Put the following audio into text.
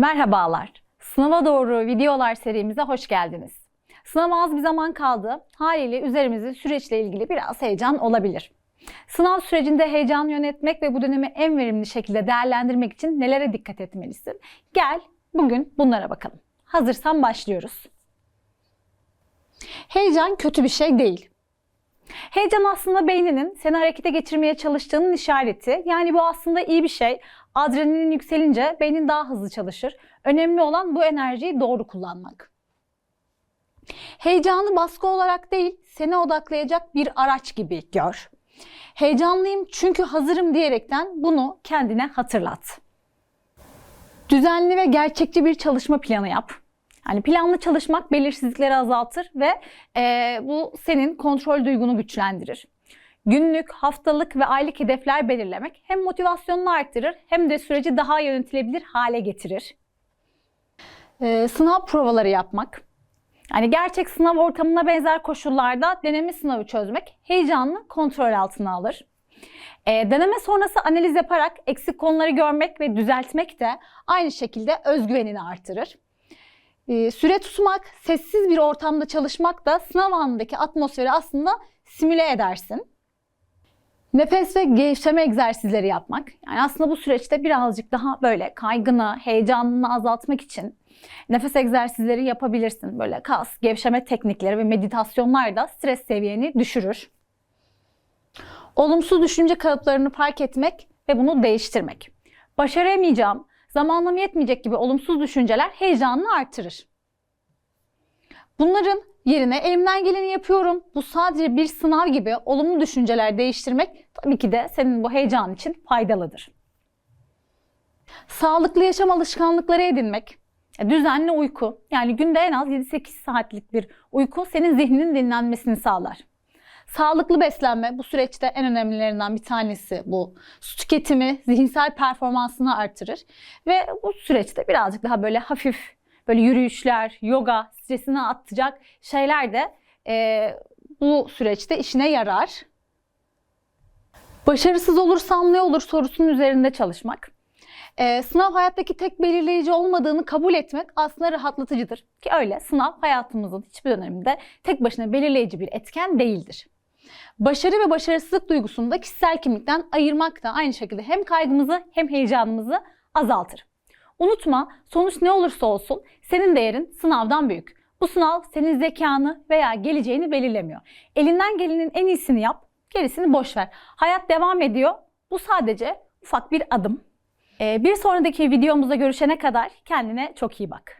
Merhabalar. Sınava doğru videolar serimize hoş geldiniz. Sınava az bir zaman kaldı. Haliyle üzerimizde süreçle ilgili biraz heyecan olabilir. Sınav sürecinde heyecanı yönetmek ve bu dönemi en verimli şekilde değerlendirmek için nelere dikkat etmelisin? Gel bugün bunlara bakalım. Hazırsan başlıyoruz. Heyecan kötü bir şey değil. Heyecan aslında beyninin seni harekete geçirmeye çalıştığının işareti. Yani bu aslında iyi bir şey. Adrenalin yükselince beynin daha hızlı çalışır. Önemli olan bu enerjiyi doğru kullanmak. Heyecanı baskı olarak değil, seni odaklayacak bir araç gibi gör. Heyecanlıyım çünkü hazırım diyerekten bunu kendine hatırlat. Düzenli ve gerçekçi bir çalışma planı yap. Yani planlı çalışmak belirsizlikleri azaltır ve e, bu senin kontrol duygunu güçlendirir. Günlük, haftalık ve aylık hedefler belirlemek hem motivasyonunu arttırır hem de süreci daha yönetilebilir hale getirir. E, sınav provaları yapmak. Yani gerçek sınav ortamına benzer koşullarda deneme sınavı çözmek heyecanını kontrol altına alır. E, deneme sonrası analiz yaparak eksik konuları görmek ve düzeltmek de aynı şekilde özgüvenini artırır. E, süre tutmak, sessiz bir ortamda çalışmak da sınav anındaki atmosferi aslında simüle edersin. Nefes ve gevşeme egzersizleri yapmak. Yani aslında bu süreçte birazcık daha böyle kaygını, heyecanını azaltmak için nefes egzersizleri yapabilirsin. Böyle kas, gevşeme teknikleri ve meditasyonlar da stres seviyeni düşürür. Olumsuz düşünce kalıplarını fark etmek ve bunu değiştirmek. Başaramayacağım, zamanım yetmeyecek gibi olumsuz düşünceler heyecanını artırır. Bunların yerine elimden geleni yapıyorum. Bu sadece bir sınav gibi olumlu düşünceler değiştirmek tabii ki de senin bu heyecan için faydalıdır. Sağlıklı yaşam alışkanlıkları edinmek, e, düzenli uyku, yani günde en az 7-8 saatlik bir uyku senin zihninin dinlenmesini sağlar. Sağlıklı beslenme bu süreçte en önemlilerinden bir tanesi bu. Su tüketimi zihinsel performansını artırır ve bu süreçte birazcık daha böyle hafif böyle yürüyüşler, yoga, stresini atacak şeyler de e, bu süreçte işine yarar. Başarısız olursam ne olur sorusunun üzerinde çalışmak. Ee, sınav hayattaki tek belirleyici olmadığını kabul etmek aslında rahatlatıcıdır. Ki öyle sınav hayatımızın hiçbir döneminde tek başına belirleyici bir etken değildir. Başarı ve başarısızlık duygusunu da kişisel kimlikten ayırmak da aynı şekilde hem kaygımızı hem heyecanımızı azaltır. Unutma sonuç ne olursa olsun senin değerin sınavdan büyük. Bu sınav senin zekanı veya geleceğini belirlemiyor. Elinden gelenin en iyisini yap, gerisini boş ver. Hayat devam ediyor. Bu sadece ufak bir adım. Ee, bir sonraki videomuzda görüşene kadar kendine çok iyi bak.